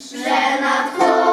Вже надходить